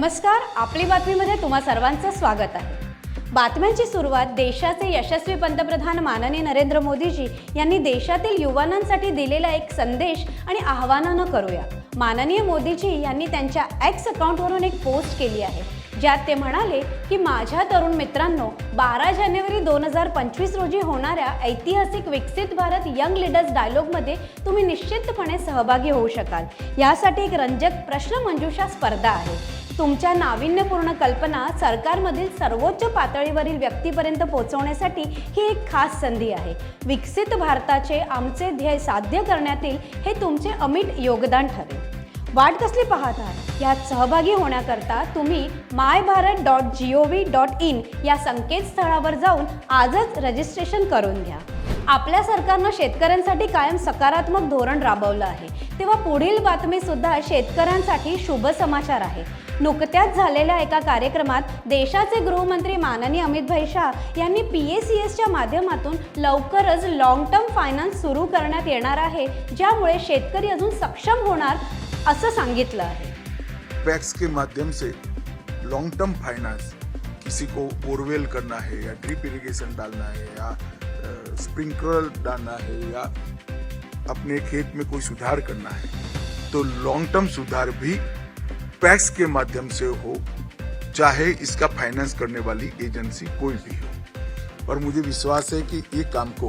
नमस्कार आपली बातमीमध्ये तुम्हा सर्वांचं स्वागत आहे. बातम्यांची सुरुवात देशाचे यशस्वी पंतप्रधान माननीय नरेंद्र मोदीजी यांनी देशातील युवानांसाठी दिलेला एक संदेश आणि आव्हानानं करूया. माननीय मोदीजी यांनी त्यांच्या एक्स अकाउंटवरून एक पोस्ट केली आहे ज्यात ते म्हणाले की माझ्या तरुण मित्रांनो बारा जानेवारी दोन हजार पंचवीस रोजी होणाऱ्या ऐतिहासिक विकसित भारत यंग लीडर्स डायलॉगमध्ये तुम्ही निश्चितपणे सहभागी होऊ शकाल. यासाठी एक रंजक प्रश्नमंजुषा स्पर्धा आहे. तुमच्या नाविन्यपूर्ण कल्पना सरकारमधील सर्वोच्च पातळीवरील व्यक्तीपर्यंत पोहोचवण्यासाठी ही एक खास संधी आहे. विकसित भारताचे आमचे ध्येय साध्य करण्यातील हे तुमचे अमिट योगदान ठरेल. वाट कसली पाहत आहात यात सहभागी होण्याकरता तुम्ही my Bharat dot G O V dot in या संकेतस्थळावर जाऊन आजच रजिस्ट्रेशन करून घ्या. आपल्या सरकारनं शेतकऱ्यांसाठी कायम सकारात्मक धोरण राबवलं आहे. तेव्हा पुढील बातमी सुद्धा शेतकऱ्यांसाठी शुभ समाचार आहे. नुकत्याच झालेल्या एका कार्यक्रमात देशाचे गृहमंत्री माननीय अमितभाई शाह यांनी पी ए सी एसच्या माध्यमातून लवकरच लॉंग टर्म फायनान्स सुरू करण्यात येणार आहे ज्यामुळे शेतकरी अजून सक्षम होणार असं सांगितलं आहे. पैक्स के माध्यम से लॉन्ग टर्म फाइनेंस किसी को बोरवेल करना है या ड्रिप इरिगेशन डालना है या स्प्रिंकलर डालना है या अपने खेत में कोई सुधार करना है तो लॉन्ग टर्म सुधार भी पैक्स के माध्यम से हो, चाहे इसका फाइनेंस करने वाली एजेंसी कोई भी हो। और मुझे विश्वास है कि ये काम को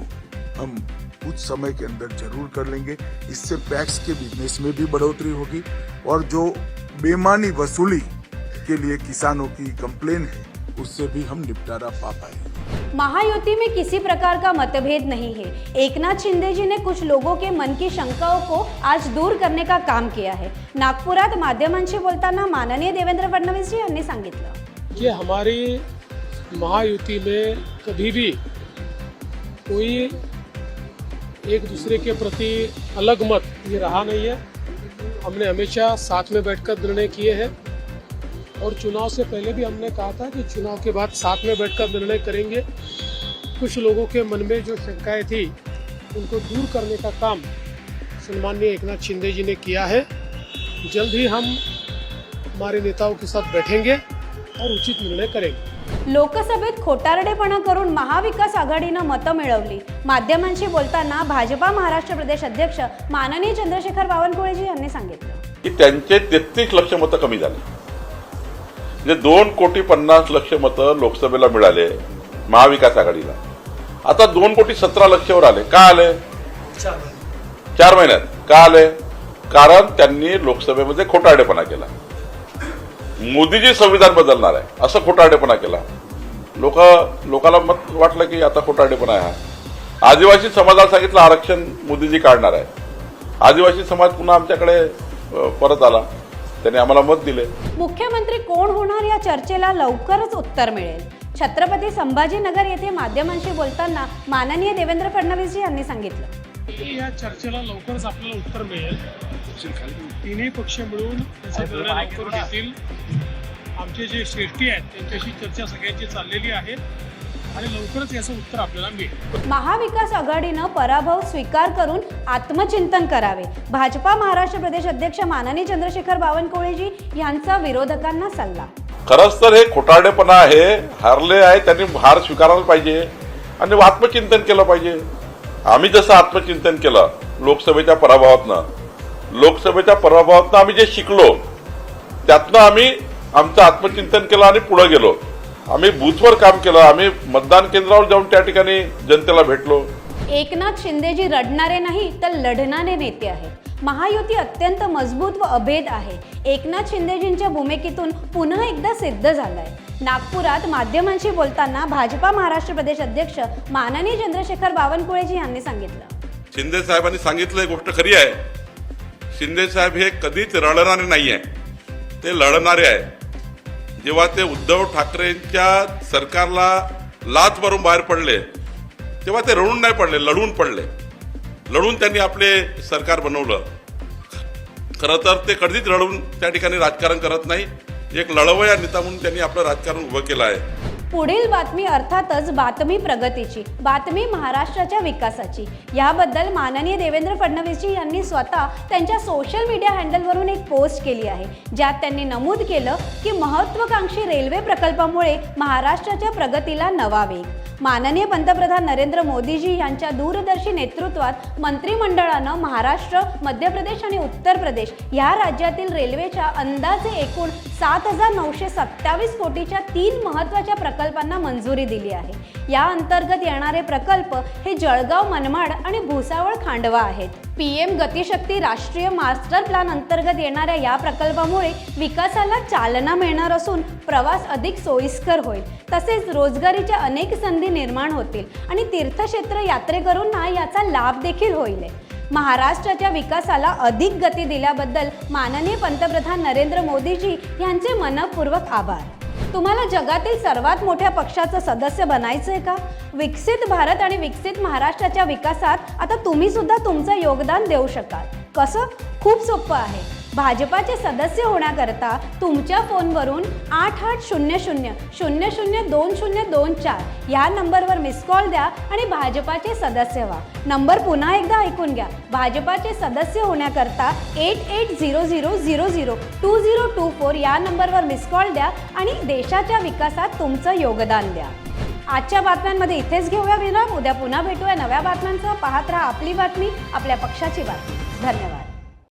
हम कुछ समय के अंदर ज़रूर कर लेंगे। इससे पैक्स के बिज़नेस में भी बढ़ोतरी होगी और जो बेमानी वसूली के लिए किसानों की कंप्लेन है, उससे भी हम निपटारा पा पाएँगे। महायुति में किसी प्रकार का मतभेद नहीं है। एकनाथ शिंदे जी ने कुछ लोगों के मन की शंकाओं को आज दूर करने का काम किया है। नागपुरात माध्यमांशी बोलताना माननीय देवेंद्र फडणवीस जी यांनी सांगितलं। कि हमारी महायुति में कभी भी कोई एक दूसरे के प्रति अलग मत ये रहा नहीं है। हमने हमेशा साथ में बैठकर निर्णय किए हैं। और चुनाव से पहले भी हमने कहा था कि चुनाव के बाद साथ में बैठकर निर्णय करेंगे। कुछ लोगों के मन में जो शंकाएं थी उनको दूर करने का काम सन्माननीय एकनाथ शिंदे जी ने किया है। जल्द ही हम हमारे नेताओं के साथ बैठेंगे और उचित निर्णय करेंगे। लोकसभेत खोटारडेपणा करून महाविकास आघाडीनं मतं मिळवली. माध्यमांशी बोलताना भाजपा महाराष्ट्र प्रदेश अध्यक्ष माननीय चंद्रशेखर बावनकुळेजी यांनी सांगितलं. की त्यांचे तेहतीस लक्ष मतं कमी झाले. म्हणजे दोन कोटी पन्नास लक्ष मतं लोकसभेला मिळाले महाविकास आघाडीला. आता दोन कोटी सतरा लक्षवर आले. का आले? चार महिन्यात. का आले? कारण त्यांनी लोकसभेमध्ये खोटारडेपणा केला. मोदीजी संविधान बदलणार आहे असं खोटारडेपणा केला. लोक लोकांना मत वाटलं की आता खोटारडेपणा आहे हा. आदिवासी समाजाला सांगितलं आरक्षण मोदीजी काढणार आहे. आदिवासी समाज पुन्हा आमच्याकडे परत आला. त्यांनी आम्हाला मत दिले मुख्यमंत्री कोण होणार या चर्चेला लवकरच उत्तर मिळेल. छत्रपती संभाजीनगर येथे माध्यमांशी बोलताना माननीय देवेंद्र फडणवीसजी यांनी सांगितलं. की या चर्चेला लवकरच आपल्याला उत्तर मिळेल. तिन्ही पक्ष मिळून त्याचा घेतील. आमचे जे श्रेष्ठी आहेत त्यांच्याशी चर्चा सगळ्यांची चाललेली आहे. आणि लवकरच याचं उत्तर आपल्याला मिळेल. महाविकास आघाडीनं पराभव स्वीकार करून आत्मचिंतन करावे. भाजपा महाराष्ट्र प्रदेश अध्यक्ष माननीय चंद्रशेखर बावनकुळेजी यांचा विरोधकांना सल्ला. खरंच तर हे खोटारडेपणा आहे हारले आहे त्यांनी हार स्वीकारायला पाहिजे आणि आत्मचिंतन केलं पाहिजे. आम्ही जसं आत्मचिंतन केलं लोकसभेच्या पराभवातनं लोकसभेच्या पराभवातनं आम्ही जे शिकलो त्यातनं आम्ही आमचं आत्मचिंतन केलं आणि पुढे गेलो. आम्ही बूथवर काम केलं आम्ही मतदान केंद्रावर जाऊन त्या ठिकाणी जनतेला भेटलो. एकनाथ शिंदेजी रडणारे नाही तर लढणारे नेते आहेत. महायुती अत्यंत मजबूत व अभेद आहे. एकनाथ शिंदेजींच्या भूमिकेतून पुन्हा एकदा सिद्ध झालंय. नागपुरात माध्यमांशी बोलताना भाजपा महाराष्ट्र प्रदेश अध्यक्ष माननीय चंद्रशेखर बावनकुळेजी यांनी सांगितलं. शिंदे साहेबांनी सांगितलं गोष्ट खरी आहे. शिंदे साहेब हे कधीच रडणारे नाही आहे ते लढणारे आहे जेव्हा ते उद्धव ठाकरेंच्या सरकारला लाच मारून बाहेर पडले तेव्हा ते रडून नाही पडले लढून पडले. लढून त्यांनी आपले सरकार बनवलं. खरं तर ते कधीच लढून त्या ठिकाणी राजकारण करत नाही. एक लढवया नेता म्हणून त्यांनी आपलं राजकारण उभं केलं आहे. पुढील बातमी अर्थातच बातमी प्रगतीची बातमी महाराष्ट्राच्या विकासाची. याबद्दल माननीय देवेंद्र फडणवीसजी यांनी स्वतः त्यांच्या सोशल मीडिया हँडलवरून एक पोस्ट केली आहे. ज्यात त्यांनी नमूद केलं की महत्त्वाकांक्षी रेल्वे प्रकल्पामुळे महाराष्ट्राच्या प्रगतीला नवा वेग. माननीय पंतप्रधान नरेंद्र मोदीजी यांच्या दूरदर्शी नेतृत्वात मंत्रिमंडळानं महाराष्ट्र मध्य प्रदेश आणि उत्तर प्रदेश या राज्यातील रेल्वेच्या अंदाजे एकूण सात हजार नऊशे सत्तावीस कोटीच्या तीन महत्त्वाच्या प्रकल्पांना मंजुरी दिली आहे. या अंतर्गत येणारे प्रकल्प हे जळगाव मनमाड आणि भुसावळ खांडवा आहेत. पी एम गतिशक्ती राष्ट्रीय मास्टर प्लॅन अंतर्गत येणाऱ्या या प्रकल्पामुळे विकासाला चालना मिळणार असून प्रवास अधिक सोयीस्कर होईल. तसेच रोजगारीच्या अनेक संधी निर्माण होतील आणि तीर्थक्षेत्र यात्रेकरूंना याचा लाभ देखील होईल. महाराष्ट्राच्या विकासाला अधिक गती दिल्याबद्दल माननीय पंतप्रधान नरेंद्र मोदीजी यांचे मनपूर्वक आभार. तुम्हाला जगातील सर्वात मोठ्या पक्षाचं सदस्य बनायचंय का? विकसित भारत आणि विकसित महाराष्ट्राच्या विकासात आता तुम्ही सुद्धा तुमचं योगदान देऊ शकाल. कसं? खूप सोपं आहे. भाजपाचे सदस्य होण्याकरता तुमच्या फोनवरून आठ आठ शून्य शून्य शून्य शून्य दोन शून्य दोन चार या नंबरवर मिस कॉल द्या आणि भाजपाचे सदस्य व्हा. नंबर पुन्हा एकदा ऐकून घ्या. भाजपाचे सदस्य होण्याकरता eight eight zero zero zero zero two zero two four या नंबरवर मिस कॉल द्या आणि देशाच्या विकासात तुमचं योगदान द्या. आजच्या बातम्यांमध्ये इथेच घेऊया विराम. उद्या पुन्हा भेटूया नव्या बातम्यांसह. पाहत राहा आपली बातमी आपल्या पक्षाची बातमी. धन्यवाद.